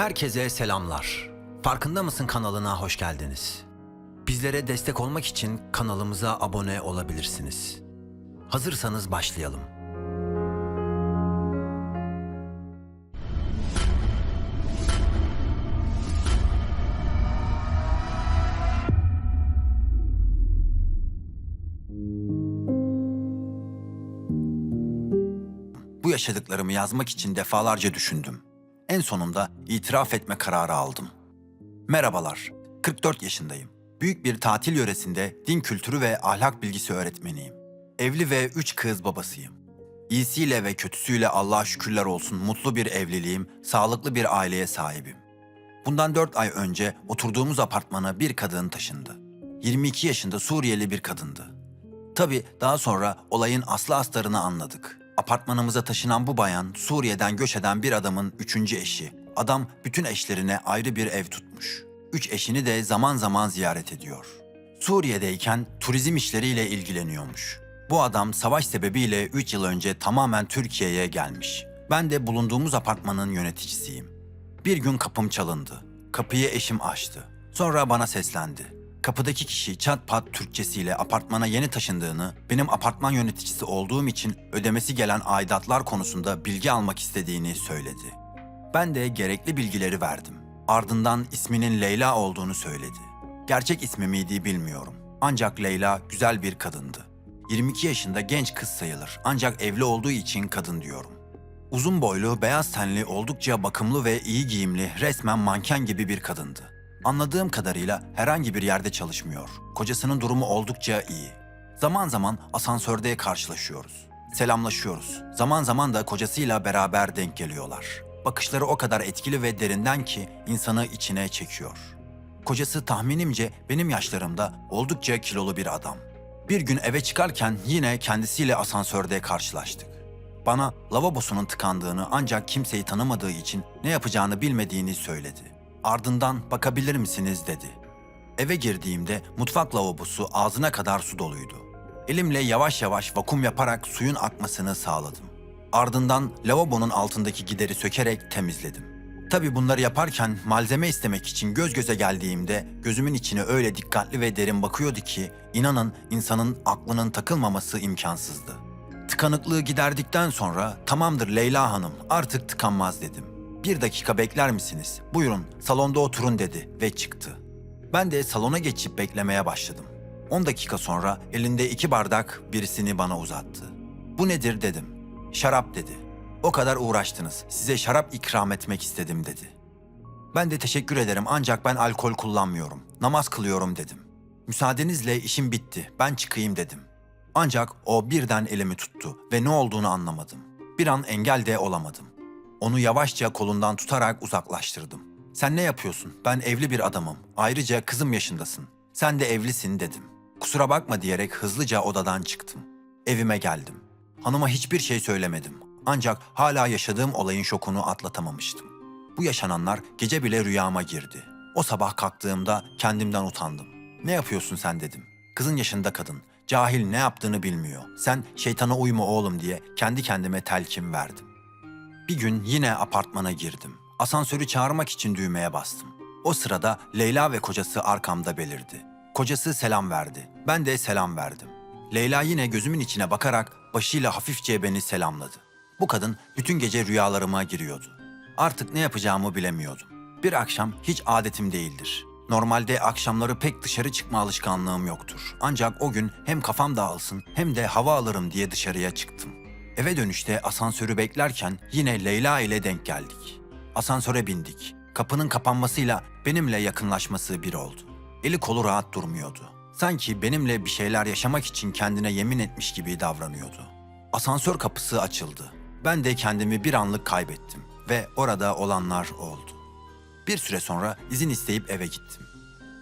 Herkese selamlar. Farkında mısın kanalına hoş geldiniz. Bizlere destek olmak için kanalımıza abone olabilirsiniz. Hazırsanız başlayalım. Bu yaşadıklarımı yazmak için defalarca düşündüm. En sonunda itiraf etme kararı aldım. Merhabalar, 44 yaşındayım. Büyük bir tatil yöresinde din kültürü ve ahlak bilgisi öğretmeniyim. Evli ve üç kız babasıyım. İyisiyle ve kötüsüyle Allah'a şükürler olsun mutlu bir evliliğim, sağlıklı bir aileye sahibim. Bundan 4 ay önce oturduğumuz apartmana bir kadın taşındı. 22 yaşında Suriyeli bir kadındı. Tabii daha sonra olayın aslı astarını anladık. Apartmanımıza taşınan bu bayan Suriye'den göç eden bir adamın üçüncü eşi. Adam bütün eşlerine ayrı bir ev tutmuş. Üç eşini de zaman zaman ziyaret ediyor. Suriye'deyken turizm işleriyle ilgileniyormuş. Bu adam savaş sebebiyle 3 yıl önce tamamen Türkiye'ye gelmiş. Ben de bulunduğumuz apartmanın yöneticisiyim. Bir gün kapım çalındı. Kapıyı eşim açtı. Sonra bana seslendi. Kapıdaki kişi çat pat Türkçesiyle apartmana yeni taşındığını, benim apartman yöneticisi olduğum için ödemesi gelen aidatlar konusunda bilgi almak istediğini söyledi. Ben de gerekli bilgileri verdim. Ardından isminin Leyla olduğunu söyledi. Gerçek ismi miydi bilmiyorum. Ancak Leyla güzel bir kadındı. 22 yaşında genç kız sayılır ancak evli olduğu için kadın diyorum. Uzun boylu, beyaz tenli, oldukça bakımlı ve iyi giyimli, resmen manken gibi bir kadındı. Anladığım kadarıyla herhangi bir yerde çalışmıyor. Kocasının durumu oldukça iyi. Zaman zaman asansörde karşılaşıyoruz. Selamlaşıyoruz. Zaman zaman da kocasıyla beraber denk geliyorlar. Bakışları o kadar etkili ve derinden ki insanı içine çekiyor. Kocası tahminimce benim yaşlarımda oldukça kilolu bir adam. Bir gün eve çıkarken yine kendisiyle asansörde karşılaştık. Bana lavabosunun tıkandığını ancak kimseyi tanımadığı için ne yapacağını bilmediğini söyledi. Ardından bakabilir misiniz dedi. Eve girdiğimde mutfak lavabosu ağzına kadar su doluydu. Elimle yavaş yavaş vakum yaparak suyun akmasını sağladım. Ardından lavabonun altındaki gideri sökerek temizledim. Tabi bunları yaparken malzeme istemek için göz göze geldiğimde gözümün içine öyle dikkatli ve derin bakıyordu ki inanın insanın aklının takılmaması imkansızdı. Tıkanıklığı giderdikten sonra tamamdır Leyla Hanım artık tıkanmaz dedim. Bir dakika bekler misiniz? Buyurun salonda oturun dedi ve çıktı. Ben de salona geçip beklemeye başladım. 10 dakika sonra elinde iki bardak birisini bana uzattı. Bu nedir dedim. Şarap dedi. O kadar uğraştınız. Size şarap ikram etmek istedim dedi. Ben de teşekkür ederim ancak ben alkol kullanmıyorum. Namaz kılıyorum dedim. Müsaadenizle işim bitti. Ben çıkayım dedim. Ancak o birden elimi tuttu ve ne olduğunu anlamadım. Bir an engel de olamadım. Onu yavaşça kolundan tutarak uzaklaştırdım. Sen ne yapıyorsun? Ben evli bir adamım. Ayrıca kızım yaşındasın. Sen de evlisin dedim. Kusura bakma diyerek hızlıca odadan çıktım. Evime geldim. Hanıma hiçbir şey söylemedim. Ancak hala yaşadığım olayın şokunu atlatamamıştım. Bu yaşananlar gece bile rüyama girdi. O sabah kalktığımda kendimden utandım. Ne yapıyorsun sen dedim. Kızın yaşında kadın. Cahil ne yaptığını bilmiyor. Sen şeytana uyma oğlum diye kendi kendime telkin verdim. Bir gün yine apartmana girdim. Asansörü çağırmak için düğmeye bastım. O sırada Leyla ve kocası arkamda belirdi. Kocası selam verdi. Ben de selam verdim. Leyla yine gözümün içine bakarak başıyla hafifçe beni selamladı. Bu kadın bütün gece rüyalarıma giriyordu. Artık ne yapacağımı bilemiyordum. Bir akşam hiç adetim değildir. Normalde akşamları pek dışarı çıkma alışkanlığım yoktur. Ancak o gün hem kafam dağılsın hem de hava alırım diye dışarıya çıktım. Eve dönüşte asansörü beklerken yine Leyla ile denk geldik. Asansöre bindik. Kapının kapanmasıyla benimle yakınlaşması bir oldu. Eli kolu rahat durmuyordu. Sanki benimle bir şeyler yaşamak için kendine yemin etmiş gibi davranıyordu. Asansör kapısı açıldı. Ben de kendimi bir anlık kaybettim ve orada olanlar oldu. Bir süre sonra izin isteyip eve gittim.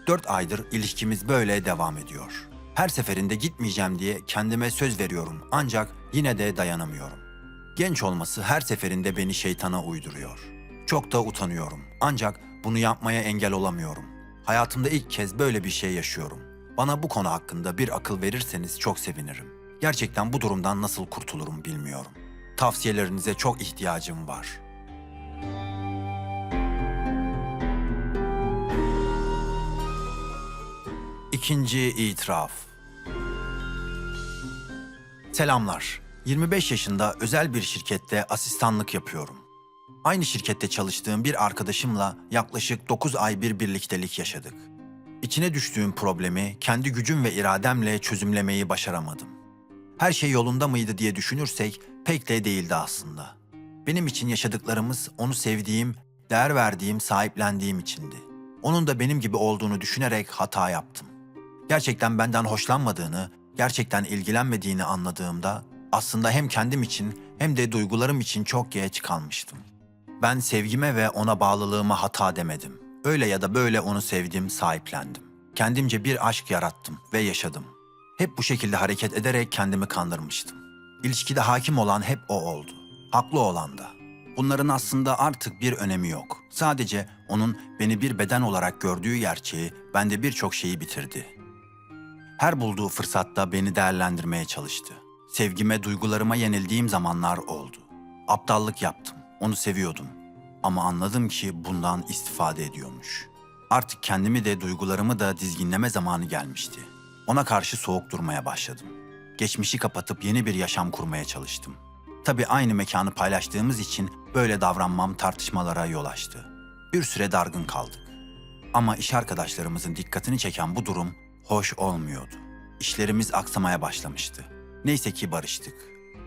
Dört aydır ilişkimiz böyle devam ediyor. Her seferinde gitmeyeceğim diye kendime söz veriyorum ancak yine de dayanamıyorum. Genç olması her seferinde beni şeytana uyduruyor. Çok da utanıyorum ancak bunu yapmaya engel olamıyorum. Hayatımda ilk kez böyle bir şey yaşıyorum. Bana bu konu hakkında bir akıl verirseniz çok sevinirim. Gerçekten bu durumdan nasıl kurtulurum bilmiyorum. Tavsiyelerinize çok ihtiyacım var.'' İkinci itiraf. Selamlar. 25 yaşında özel bir şirkette asistanlık yapıyorum. Aynı şirkette çalıştığım bir arkadaşımla yaklaşık 9 ay bir birliktelik yaşadık. İçine düştüğüm problemi kendi gücüm ve irademle çözümlemeyi başaramadım. Her şey yolunda mıydı diye düşünürsek pek de değildi aslında. Benim için yaşadıklarımız onu sevdiğim, değer verdiğim, sahiplendiğim içindi. Onun da benim gibi olduğunu düşünerek hata yaptım. Gerçekten benden hoşlanmadığını, gerçekten ilgilenmediğini anladığımda aslında hem kendim için hem de duygularım için çok geç kalmıştım. Ben sevgime ve ona bağlılığıma hata demedim. Öyle ya da böyle onu sevdim, sahiplendim. Kendimce bir aşk yarattım ve yaşadım. Hep bu şekilde hareket ederek kendimi kandırmıştım. İlişkide hakim olan hep o oldu. Haklı olan da. Bunların aslında artık bir önemi yok. Sadece onun beni bir beden olarak gördüğü gerçeği bende birçok şeyi bitirdi. Her bulduğu fırsatta beni değerlendirmeye çalıştı. Sevgime, duygularıma yenildiğim zamanlar oldu. Aptallık yaptım. Onu seviyordum. Ama anladım ki bundan istifade ediyormuş. Artık kendimi de duygularımı da dizginleme zamanı gelmişti. Ona karşı soğuk durmaya başladım. Geçmişi kapatıp yeni bir yaşam kurmaya çalıştım. Tabii aynı mekanı paylaştığımız için böyle davranmam tartışmalara yol açtı. Bir süre dargın kaldık. Ama iş arkadaşlarımızın dikkatini çeken bu durum hoş olmuyordu. İşlerimiz aksamaya başlamıştı. Neyse ki barıştık.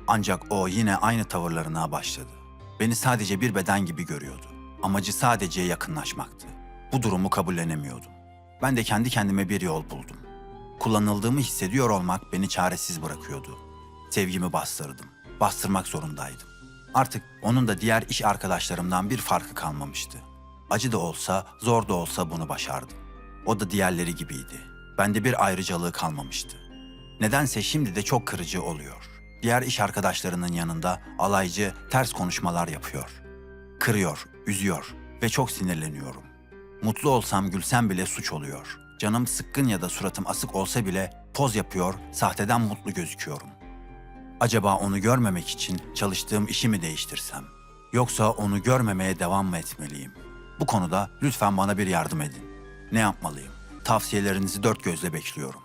Ancak o yine aynı tavırlarına başladı. Beni sadece bir beden gibi görüyordu. Amacı sadece yakınlaşmaktı. Bu durumu kabullenemiyordum. Ben de kendi kendime bir yol buldum. Kullanıldığımı hissediyor olmak beni çaresiz bırakıyordu. Sevgimi bastırdım. Bastırmak zorundaydım. Artık onun da diğer iş arkadaşlarımdan bir farkı kalmamıştı. Acı da olsa, zor da olsa bunu başardım. O da diğerleri gibiydi. Bende bir ayrıcalığı kalmamıştı. Nedense şimdi de çok kırıcı oluyor. Diğer iş arkadaşlarının yanında alaycı, ters konuşmalar yapıyor. Kırıyor, üzüyor ve çok sinirleniyorum. Mutlu olsam gülsem bile suç oluyor. Canım sıkkın ya da suratım asık olsa bile poz yapıyor, sahteden mutlu gözüküyorum. Acaba onu görmemek için çalıştığım işi mi değiştirsem? Yoksa onu görmemeye devam mı etmeliyim? Bu konuda lütfen bana bir yardım edin. Ne yapmalıyım? Tavsiyelerinizi dört gözle bekliyorum.